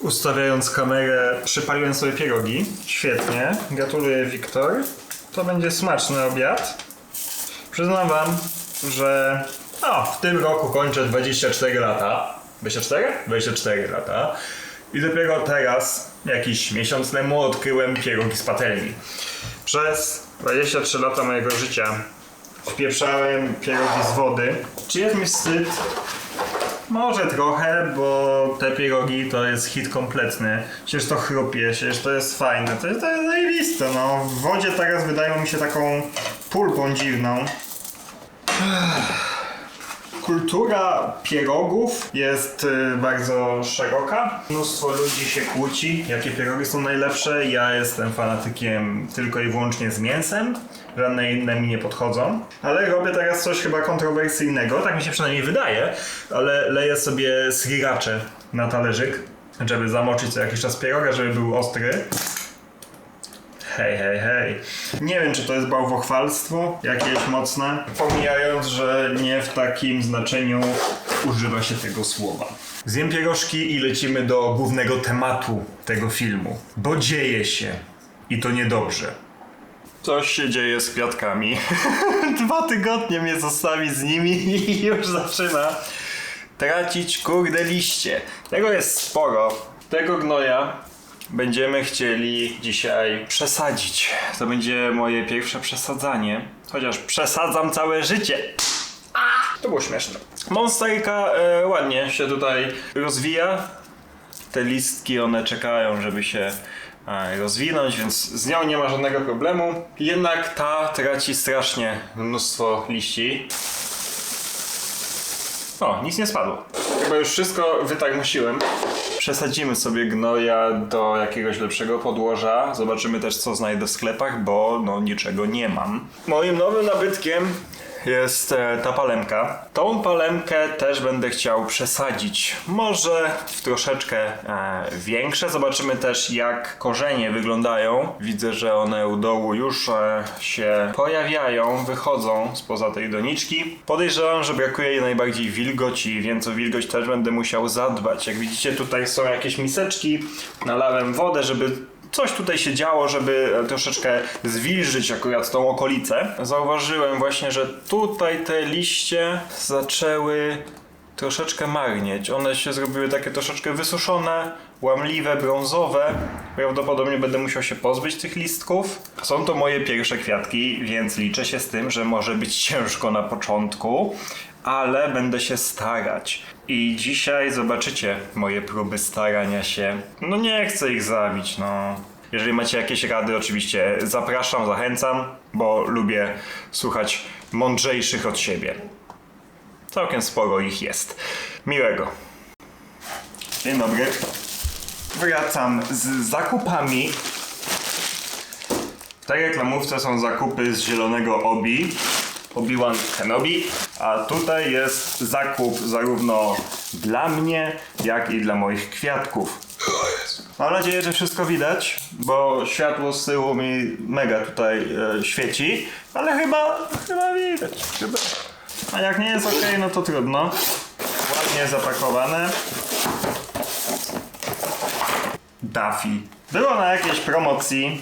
Ustawiając kamerę, przypaliłem sobie pierogi. Świetnie. Gratuluję, Wiktor. To będzie smaczny obiad. Przyznam wam, że w tym roku kończę 24 lata. 24? 24 lata. I dopiero teraz, jakiś miesiąc temu, odkryłem pierogi z patelni. Przez 23 lata mojego życia wpieprzałem pierogi z wody. Czy jest mi wstyd? Może trochę, bo te pierogi to jest hit kompletny. Przecież to chrupie, przecież to jest fajne. To jest, to jest zajebiste, no. W wodzie teraz wydają mi się taką pulpą dziwną. Kultura pierogów jest y, bardzo szeroka. Mnóstwo ludzi się kłóci, jakie pierogi są najlepsze. Ja jestem fanatykiem tylko i wyłącznie z mięsem. Żadne inne mi nie podchodzą. Ale robię teraz coś chyba kontrowersyjnego, tak mi się przynajmniej wydaje. Ale leję sobie sriracze na talerzyk, żeby zamoczyć co jakiś czas pieroga, żeby był ostry. Hej, hej, hej. Nie wiem, czy to jest bałwochwalstwo jakieś mocne, pomijając, że nie w takim znaczeniu używa się tego słowa. Zjem pierożki i lecimy do głównego tematu tego filmu. Bo dzieje się. I to niedobrze. Coś się dzieje z kwiatkami. Dwa tygodnie mnie zostawi z nimi i już zaczyna tracić kurde liście. Tego jest sporo. Tego gnoja będziemy chcieli dzisiaj przesadzić. To będzie moje pierwsze przesadzanie. Chociaż przesadzam całe życie. To było śmieszne. Monsterka e, ładnie się tutaj rozwija. Te listki, one czekają, żeby się e, rozwinąć, więc z nią nie ma żadnego problemu. Jednak ta traci strasznie mnóstwo liści. O, nic nie spadło. Chyba już wszystko wytarmosiłem. Przesadzimy sobie gnoja do jakiegoś lepszego podłoża. Zobaczymy też, co znajdę w sklepach, bo no niczego nie mam. Moim nowym nabytkiem jest e, ta palemka. Tą palemkę też będę chciał przesadzić. Może w troszeczkę e, większe. Zobaczymy też, jak korzenie wyglądają. Widzę, że one u dołu już e, się pojawiają, wychodzą spoza tej doniczki. Podejrzewam, że brakuje jej najbardziej wilgoci, więc o wilgoć też będę musiał zadbać. Jak widzicie, tutaj są jakieś miseczki. Nalałem wodę, żeby coś tutaj się działo, żeby troszeczkę zwilżyć akurat tą okolicę. Zauważyłem właśnie, że tutaj te liście zaczęły troszeczkę marnieć. One się zrobiły takie troszeczkę wysuszone, łamliwe, brązowe. Prawdopodobnie będę musiał się pozbyć tych listków. Są to moje pierwsze kwiatki, więc liczę się z tym, że może być ciężko na początku, ale będę się starać. I dzisiaj zobaczycie moje próby starania się. No nie chcę ich zabić, no. Jeżeli macie jakieś rady, oczywiście zapraszam, zachęcam, bo lubię słuchać mądrzejszych od siebie. Całkiem sporo ich jest. Miłego. Dzień dobry. Wracam z zakupami. W tej reklamówce są zakupy z zielonego obi. Obi-Wan Kenobi. A tutaj jest zakup zarówno dla mnie, jak i dla moich kwiatków. Mam nadzieję, że wszystko widać, bo światło z tyłu mi mega tutaj e, świeci, ale chyba, chyba widać. Chyba. A jak nie jest ok, no to trudno. Ładnie zapakowane. Duffy. Było na jakiejś promocji,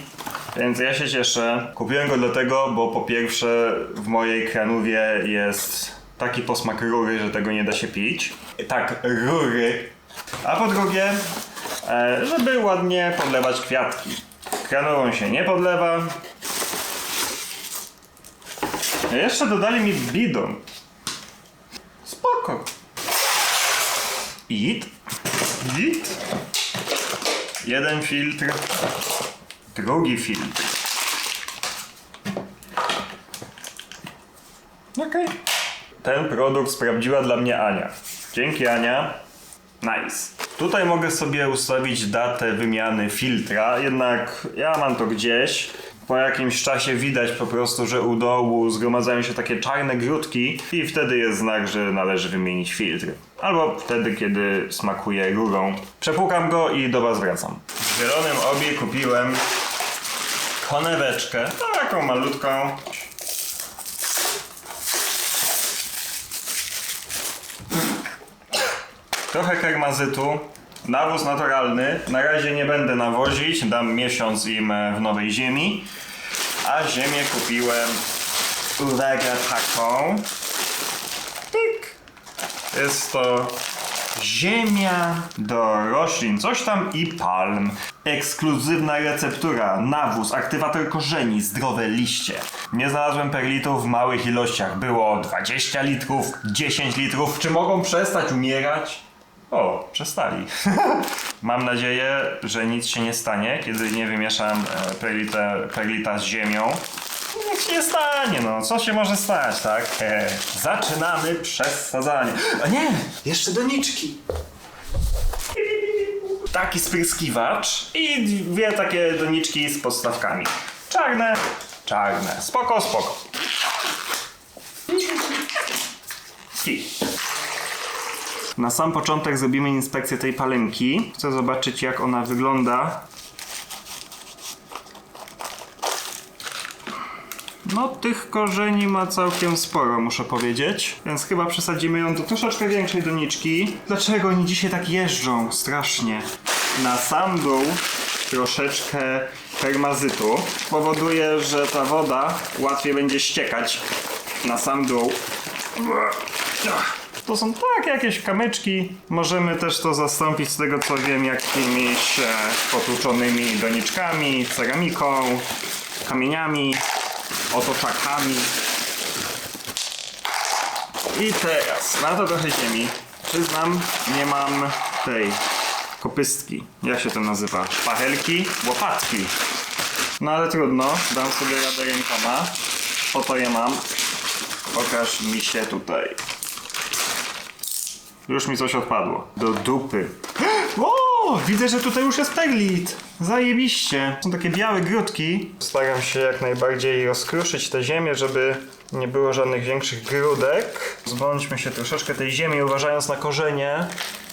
więc ja się cieszę. Kupiłem go dlatego, bo po pierwsze w mojej kranówie jest taki posmak rury, że tego nie da się pić. Tak, rury. A po drugie, e, żeby ładnie podlewać kwiatki. Kranową się nie podlewa. Jeszcze dodali mi bidon. Spoko. It. It. Jeden filtr. Drugi filtr. Okej. Ten produkt sprawdziła dla mnie Ania. Dzięki Ania. Nice. Tutaj mogę sobie ustawić datę wymiany filtra, jednak ja mam to gdzieś. Po jakimś czasie widać po prostu, że u dołu zgromadzają się takie czarne grudki i wtedy jest znak, że należy wymienić filtr. Albo wtedy, kiedy smakuje rurą. Przepłukam go i do Was wracam. W zielonym obie kupiłem koneweczkę, taką malutką. Trochę karmazytu, Nawóz naturalny. Na razie nie będę nawozić, dam miesiąc im e, w nowej ziemi. A ziemię kupiłem, uwaga, taką. Jest to ziemia do roślin, coś tam i palm. Ekskluzywna receptura, nawóz, aktywator korzeni, zdrowe liście. Nie znalazłem perlitów w małych ilościach. Było 20 litrów, 10 litrów. Czy mogą przestać umierać? O, przestali. Mam nadzieję, że nic się nie stanie, kiedy nie wymieszam e, perlitę, perlita z ziemią. Nic się nie stanie, no. Co się może stać, tak? E, zaczynamy przesadzanie. A nie, jeszcze doniczki. Taki spryskiwacz i dwie takie doniczki z podstawkami. Czarne, czarne. Spoko, spoko. I. Na sam początek zrobimy inspekcję tej palemki. Chcę zobaczyć jak ona wygląda. No, tych korzeni ma całkiem sporo, muszę powiedzieć. Więc chyba przesadzimy ją do troszeczkę większej doniczki. Dlaczego oni dzisiaj tak jeżdżą? Strasznie. Na sam dół troszeczkę permazytu powoduje, że ta woda łatwiej będzie ściekać na sam dół. To są tak jakieś kamyczki. Możemy też to zastąpić z tego co wiem jakimiś potłuczonymi doniczkami, ceramiką, kamieniami, otoczakami. I teraz na to trochę ziemi. Przyznam, nie mam tej kopystki. Jak się to nazywa? Szpachelki? Łopatki. No ale trudno, dam sobie radę rękoma. Oto je mam. Pokaż mi się tutaj. Już mi coś odpadło. Do dupy. O, widzę, że tutaj już jest perlit. Zajebiście. Są takie białe grudki. Staram się jak najbardziej rozkruszyć tę ziemię, żeby nie było żadnych większych grudek. Zbądźmy się troszeczkę tej ziemi, uważając na korzenie.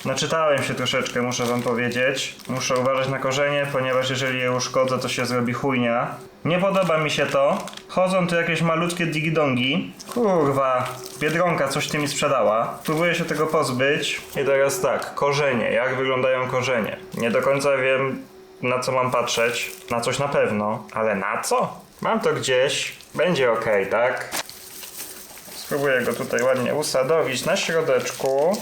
Naczytałem się troszeczkę, muszę wam powiedzieć. Muszę uważać na korzenie, ponieważ jeżeli je uszkodzę, to się zrobi chujnia. Nie podoba mi się to. Chodzą tu jakieś malutkie digidongi. Kurwa, Biedronka coś ty mi sprzedała. Próbuję się tego pozbyć. I teraz tak, korzenie. Jak wyglądają korzenie? Nie do końca wiem, na co mam patrzeć. Na coś na pewno. Ale na co? Mam to gdzieś. Będzie ok, tak? Spróbuję go tutaj ładnie usadowić na środeczku.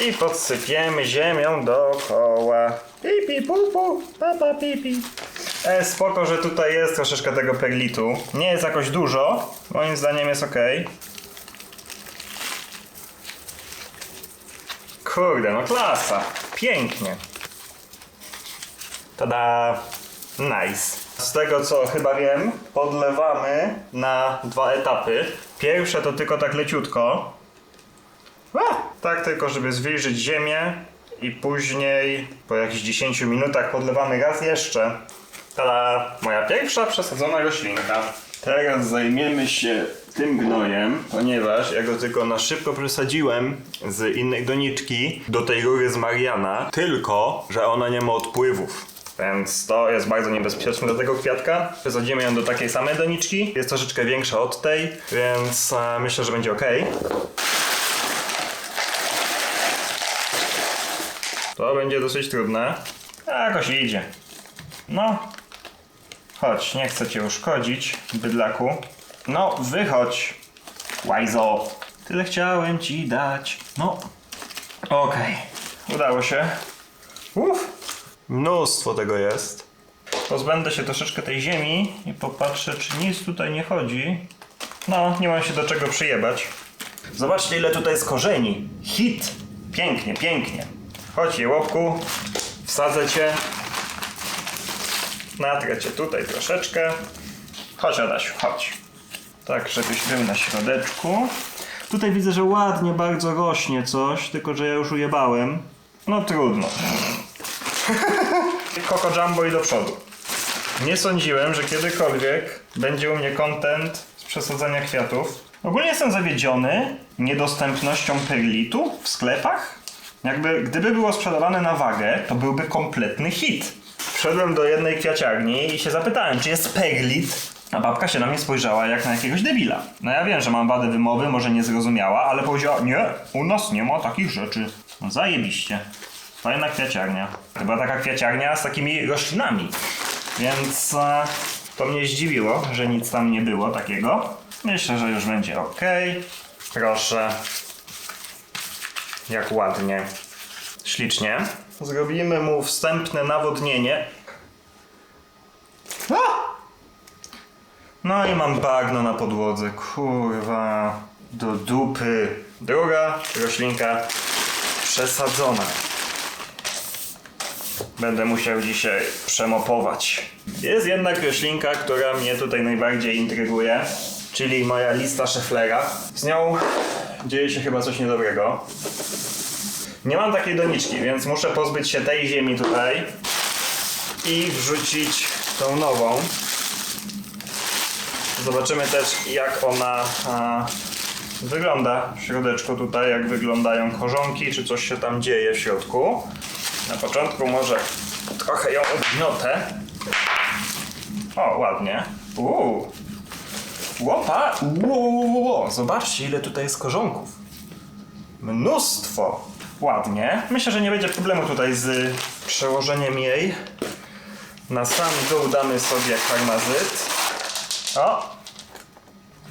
I podsypiemy ziemią dookoła. Pipi, pupu, papa, pipi. E, spoko, że tutaj jest troszeczkę tego perlitu. Nie jest jakoś dużo. Moim zdaniem jest ok. Kurde, no klasa. Pięknie. Tada. Nice. Z tego co chyba wiem, podlewamy na dwa etapy. Pierwsze to tylko tak leciutko. Tak tylko, żeby zwilżyć ziemię i później po jakichś 10 minutach podlewamy raz jeszcze. Tada! Moja pierwsza przesadzona roślinka. Teraz zajmiemy się tym gnojem, ponieważ ja go tylko na szybko przesadziłem z innej doniczki do tej rury z Mariana, tylko że ona nie ma odpływów. Więc to jest bardzo niebezpieczne dla tego kwiatka. Przesadzimy ją do takiej samej doniczki. Jest troszeczkę większa od tej, więc e, myślę, że będzie ok. To będzie dosyć trudne. Jakoś idzie. No. Chodź, nie chcę cię uszkodzić, bydlaku. No, wychodź. Łajzo. Tyle chciałem ci dać. No. Okej. Udało się. Uff. Mnóstwo tego jest. Pozbędę się troszeczkę tej ziemi i popatrzę, czy nic tutaj nie chodzi. No, nie mam się do czego przyjebać. Zobaczcie, ile tutaj jest korzeni. Hit. Pięknie, pięknie. Chodź, jełopku. Wsadzę cię. Natrę cię tutaj troszeczkę. Chodź, Adasiu, chodź. Tak, żebyś był na środeczku. Tutaj widzę, że ładnie bardzo rośnie coś, tylko że ja już ujebałem. No trudno. Coco Jumbo i do przodu. Nie sądziłem, że kiedykolwiek będzie u mnie content z przesadzania kwiatów. Ogólnie jestem zawiedziony niedostępnością perlitu w sklepach. Jakby, gdyby było sprzedawane na wagę, to byłby kompletny hit. Wszedłem do jednej kwiaciarni i się zapytałem, czy jest perlit. A babka się na mnie spojrzała jak na jakiegoś debila. No ja wiem, że mam wadę wymowy, może nie zrozumiała, ale powiedziała, nie, u nas nie ma takich rzeczy. No zajebiście. Fajna kwiaciarnia. Chyba taka kwiaciarnia z takimi roślinami. Więc e, to mnie zdziwiło, że nic tam nie było takiego. Myślę, że już będzie ok. Proszę. Jak ładnie. Ślicznie. Zrobimy mu wstępne nawodnienie. A! No i mam bagno na podłodze. Kurwa. Do dupy. Druga roślinka przesadzona. Będę musiał dzisiaj przemopować. Jest jednak roślinka, która mnie tutaj najbardziej intryguje, czyli moja lista Schefflera. Z nią dzieje się chyba coś niedobrego. Nie mam takiej doniczki, więc muszę pozbyć się tej ziemi tutaj i wrzucić tą nową. Zobaczymy też jak ona a, wygląda w środeczku tutaj, jak wyglądają korzonki, czy coś się tam dzieje w środku. Na początku może trochę ją ugniotę. O, ładnie. Uuu. Łopa! Uuu. Zobaczcie ile tutaj jest korzonków. Mnóstwo. Ładnie. Myślę, że nie będzie problemu tutaj z przełożeniem jej. Na sam dół damy sobie karmazyt. O!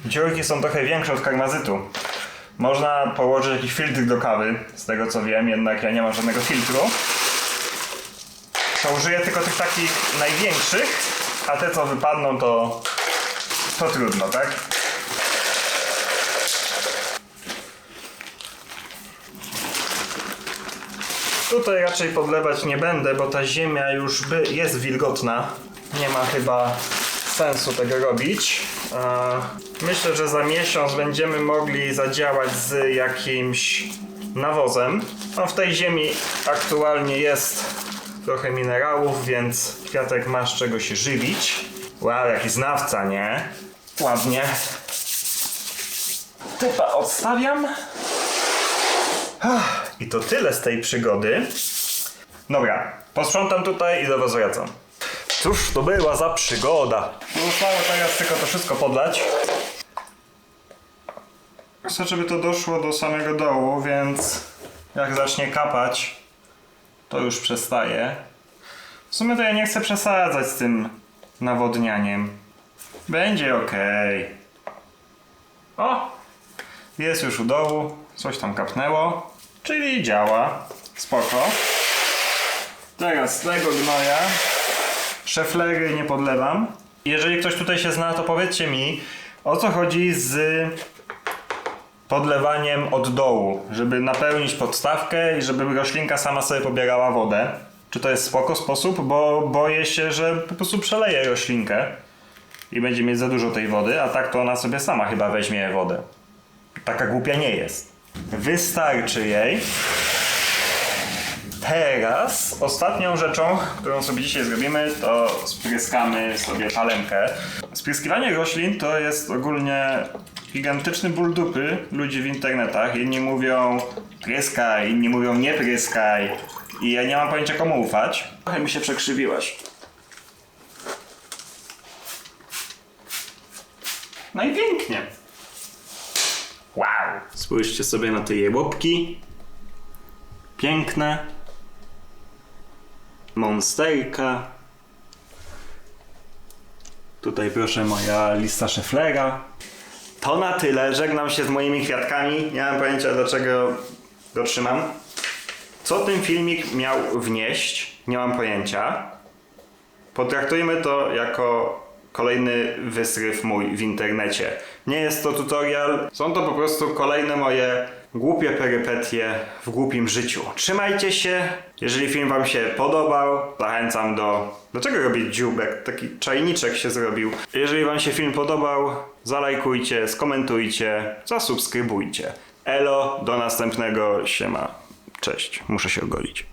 Dziurki są trochę większe od karmazytu. Można położyć jakiś filtr do kawy, z tego co wiem, jednak ja nie mam żadnego filtru. Użyję tylko tych takich największych, a te co wypadną to, to trudno, tak? Tutaj raczej podlewać nie będę, bo ta ziemia już by, jest wilgotna. Nie ma chyba sensu tego robić. Myślę, że za miesiąc będziemy mogli zadziałać z jakimś nawozem. No, w tej ziemi aktualnie jest trochę minerałów, więc kwiatek ma z czego się żywić. Wow, jaki znawca, nie? Ładnie. Typa odstawiam. I to tyle z tej przygody. Dobra, posprzątam tutaj i do was wracam. Cóż to była za przygoda? Zostało teraz tylko to wszystko podlać. Chcę, żeby to doszło do samego dołu, więc jak zacznie kapać, to już przestaje. W sumie to ja nie chcę przesadzać z tym nawodnianiem. Będzie ok. O! Jest już u dołu, coś tam kapnęło, czyli działa. Spoko. Teraz tego gnoja szeflery nie podlewam. Jeżeli ktoś tutaj się zna, to powiedzcie mi, o co chodzi z podlewaniem od dołu, żeby napełnić podstawkę i żeby roślinka sama sobie pobierała wodę. Czy to jest spoko sposób? Bo boję się, że po prostu przeleje roślinkę i będzie mieć za dużo tej wody, a tak to ona sobie sama chyba weźmie wodę. Taka głupia nie jest. Wystarczy jej. Teraz ostatnią rzeczą, którą sobie dzisiaj zrobimy, to spryskamy sobie palemkę. Spryskiwanie roślin to jest ogólnie gigantyczny ból dupy ludzi w internetach. Jedni mówią pryskaj, inni mówią nie pryskaj. I ja nie mam pojęcia komu ufać. Trochę mi się przekrzywiłaś. No i pięknie. Wow. Spójrzcie sobie na te jełopki. Piękne. Monsterka. Tutaj proszę moja lista Schefflera. To na tyle. Żegnam się z moimi kwiatkami. Nie mam pojęcia dlaczego go trzymam. Co ten filmik miał wnieść? Nie mam pojęcia. Potraktujmy to jako kolejny wysryw mój w internecie. Nie jest to tutorial, są to po prostu kolejne moje głupie perypetie w głupim życiu. Trzymajcie się. Jeżeli film wam się podobał, zachęcam do... Dlaczego robię dziubek? Taki czajniczek się zrobił. Jeżeli wam się film podobał, zalajkujcie, skomentujcie, zasubskrybujcie. Elo, do następnego. Siema. Cześć. Muszę się ogolić.